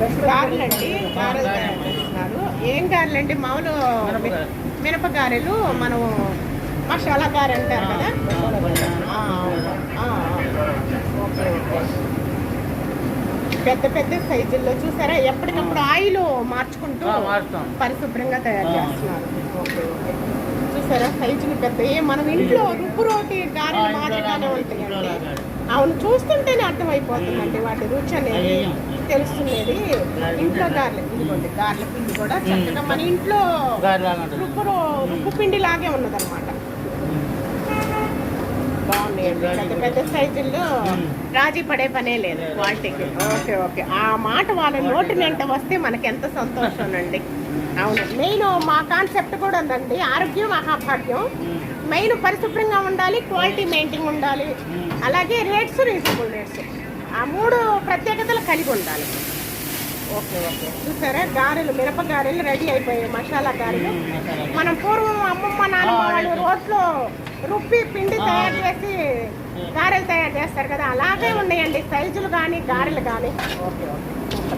గారెలు అండి గారెలు తయారు ఏం గారెలు. అండి మామూలు మినపగారెలు మనం మసాలా గారె అంటారు కదా. పెద్ద పెద్ద సైజుల్లో చూసారా? ఎప్పటికప్పుడు ఆయిల్ మార్చుకుంటూ. పరిశుభ్రంగా తయారు చేస్తున్నారు. చూసారా? సైజులు పెద్ద. ఏ మనం ఇంట్లో రుబ్బు రోటి ఉంటాయండి లాగా. అవును చూస్తుంటేనే అర్థమైపోతుందండి వాటి రుచి అనేది. తెలుస్తున్నది ఇంట్లో గారెలు ఇదిగోండి గారెల పిండి కూడా చక్కగా మన ఇంట్లో. రుబ్బు రుబ్బు పిండి లాగే ఉన్నదన్నమాట పెద్ద పెద్ద సైజుల్లో రాజీ పడే పనే లేదు క్వాలిటీకి. Okay okay. ఆ మాట వాళ్ళ నోటి వెంట వస్తే మనకి ఎంత సంతోషం అండి అవును. మెయిన్ మా కాన్సెప్ట్ కూడా ఉందండి. ఆరోగ్యం మహాభాగ్యం. మెయిన్ పరిశుభ్రంగా ఉండాలి క్వాలిటీ మెయింటైన్ ఉండాలి. అలాగే రేట్స్ రీజనబుల్ రేట్స్. ఆ మూడు ప్రత్యేకతలు కలిగి ఉండాలి. Okay okay. చూసారా? గారెలు మిరప గారెలు రెడీ అయిపోయాయి. మసాలా గారెలు. మనం పూర్వం రోట్లో రుబ్బి పిండి తయారు చేసి గారెలు తయారు చేస్తారు కదా అలాగే ఉన్నాయండి. సైజులు కానీ గారెలు కానీ ఓకే ఓకే.